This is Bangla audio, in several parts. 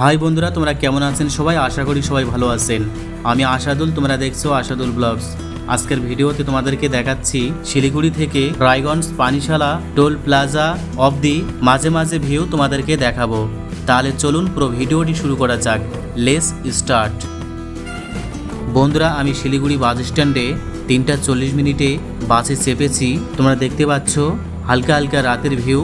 হাই বন্ধুরা, তোমরা কেমন আছেন? সবাই আশা করি সবাই ভালো আছেন। আমি আশাদুল, তোমরা দেখছ আশাদুল ব্লগস। আজকের ভিডিওতে তোমাদেরকে দেখাচ্ছি শিলিগুড়ি থেকে রায়গঞ্জ পানিশালা, টোল প্লাজা অবধি মাঝে মাঝে ভিউ তোমাদেরকে দেখাবো। তাহলে চলুন পুরো ভিডিওটি শুরু করা যাক। লেস স্টার্ট বন্ধুরা, আমি শিলিগুড়ি বাস স্ট্যান্ডে তিনটা চল্লিশ মিনিটে বাসে চেপেছি। তোমরা দেখতে পাচ্ছ হালকা হালকা রাতের ভিউ।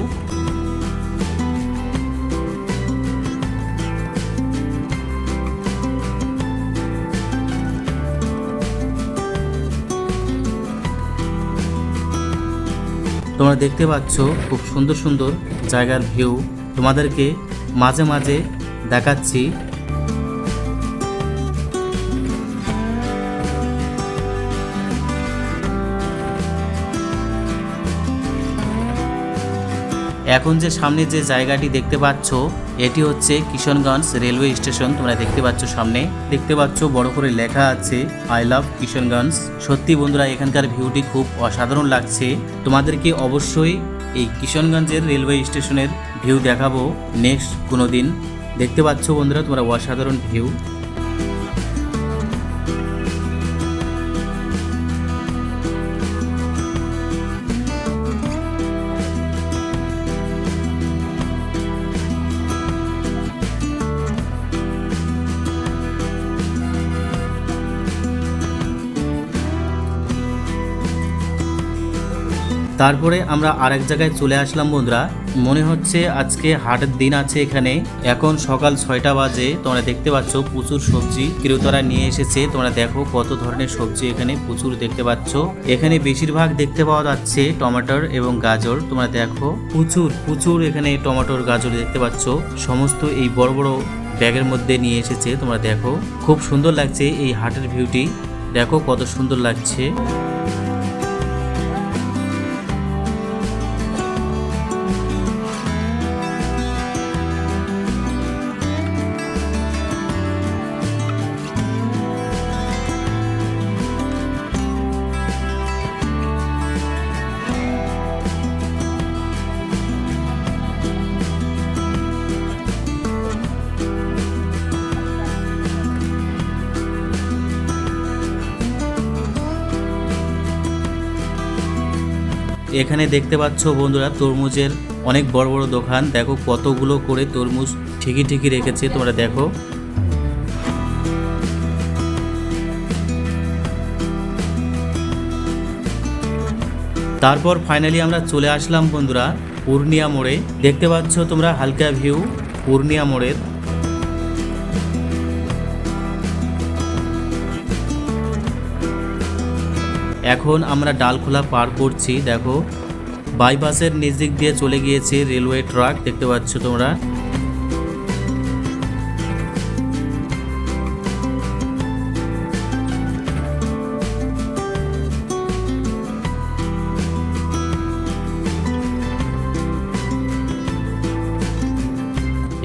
তোমরা দেখতে পাচ্ছ খুব সুন্দর সুন্দর জায়গার ভিউ। তোমাদেরকে মাঝে মাঝে দেখাচ্ছি। এখন যে সামনে যে জায়গাটি দেখতে পাচ্ছ, এটি হচ্ছে কিশনগঞ্জ রেলওয়ে স্টেশন। তোমরা দেখতে পাচ্ছ সামনে। দেখতে পাচ্ছ বড় করে লেখা আছে, আই লাভ কিশনগঞ্জ। সত্যি বন্ধুরা, এখানকার ভিউটি খুব অসাধারণ লাগছে। তোমাদেরকে অবশ্যই এই কিশনগঞ্জের রেলওয়ে স্টেশনের ভিউ দেখাবো নেক্সট কোনো দিন। দেখতে পাচ্ছ বন্ধুরা, তোমরা অসাধারণ ভিউ। তারপরে আমরা আরেক জায়গায় চলে আসলাম বন্ধুরা। মনে হচ্ছে আজকে হাটের দিন আছে এখানে। এখন সকাল ছয়টা বাজে, তোমরা দেখতে পাচ্ছ প্রচুর সবজি ক্রেতারা নিয়ে এসেছে। তোমরা দেখো কত ধরনের সবজি এখানে প্রচুর দেখতে পাচ্ছ। এখানে বেশিরভাগ দেখতে পাওয়া যাচ্ছে টমেটোর এবং গাজর। তোমরা দেখো প্রচুর প্রচুর এখানে টমেটোর, গাজর দেখতে পাচ্ছ। সমস্ত এই বড় বড় ব্যাগের মধ্যে নিয়ে এসেছে, তোমরা দেখো। খুব সুন্দর লাগছে এই হাটের ভিউটি। দেখো কত সুন্দর লাগছে। এখানে দেখতে পাচ্ছ বন্ধুরা, তরমুজের অনেক বড় বড় দোকান। দেখো কতগুলো করে তরমুজ ঠিকই ঠিকই রেখেছে, তোমরা দেখো। তারপর ফাইনালি আমরা চলে আসলাম বন্ধুরা, পূর্ণিয়া মোড়ে। দেখতে পাচ্ছ তোমরা হালকা ভিউ পূর্ণিয়া মোড়ের। এখন আমরা ডালখোলা পার করছি, দেখো। বাইপাসের নিজ দিক দিয়ে চলে গিয়েছে রেলওয়ে ট্রাক, দেখতে পাচ্ছ তোমরা?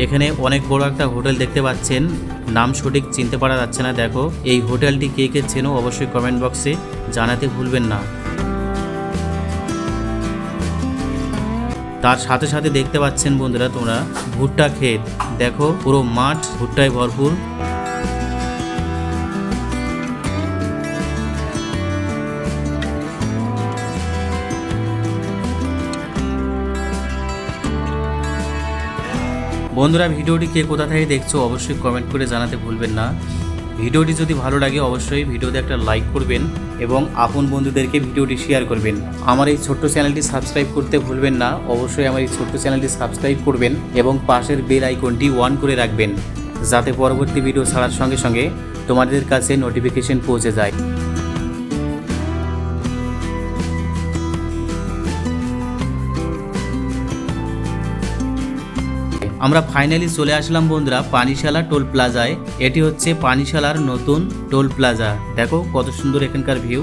এখানে অনেক বড় একটা হোটেল দেখতে পাচ্ছেন। নাম সঠিক চিনতে পারা যাচ্ছে না, দেখো। এই হোটেলটি কে কে চেনো অবশ্যই কমেন্ট বক্সে জানাতে ভুলবেন না। তার সাথে সাথে দেখতে পাচ্ছেন বন্ধুরা তোমরা ভুট্টা ক্ষেত। দেখো পুরো মাঠ ভুট্টায় ভরপুর। বন্ধুরা, ভিডিওটি কে কোথা থেকে দেখছ অবশ্যই কমেন্ট করে জানাতে ভুলবেন না। ভিডিওটি যদি ভালো লাগে, অবশ্যই ভিডিওতে একটা লাইক করবেন এবং আপন বন্ধুদেরকে ভিডিওটি শেয়ার করবেন। আমার এই ছোট্ট চ্যানেলটি সাবস্ক্রাইব করতে ভুলবেন না, অবশ্যই আমার এই ছোট্ট চ্যানেলটি সাবস্ক্রাইব করবেন এবং পাশের বেল আইকনটি অন করে রাখবেন, যাতে পরবর্তী ভিডিও ছাড়ার সঙ্গে সঙ্গে তোমাদের কাছে নোটিফিকেশন পৌঁছে যায়। আমরা ফাইনালি চলে আসলাম বন্ধুরা পানিশালা টোল প্লাজায়। এটি হচ্ছে পানিশালার নতুন টোল প্লাজা। দেখো কত সুন্দর এখানকার ভিউ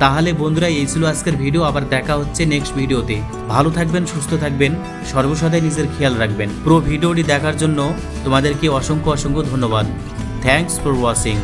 তাহলে বন্ধুরা, এই ছিল আজকের ভিডিও। আবার দেখা হচ্ছে নেক্সট ভিডিওতে। ভালো থাকবেন, সুস্থ থাকবেন। সর্বসদাই নিজের খেয়াল রাখবেন। পুরো ভিডিওটি দেখার জন্য তোমাদেরকে অসংখ্য অসংখ্য ধন্যবাদ। Thanks for watching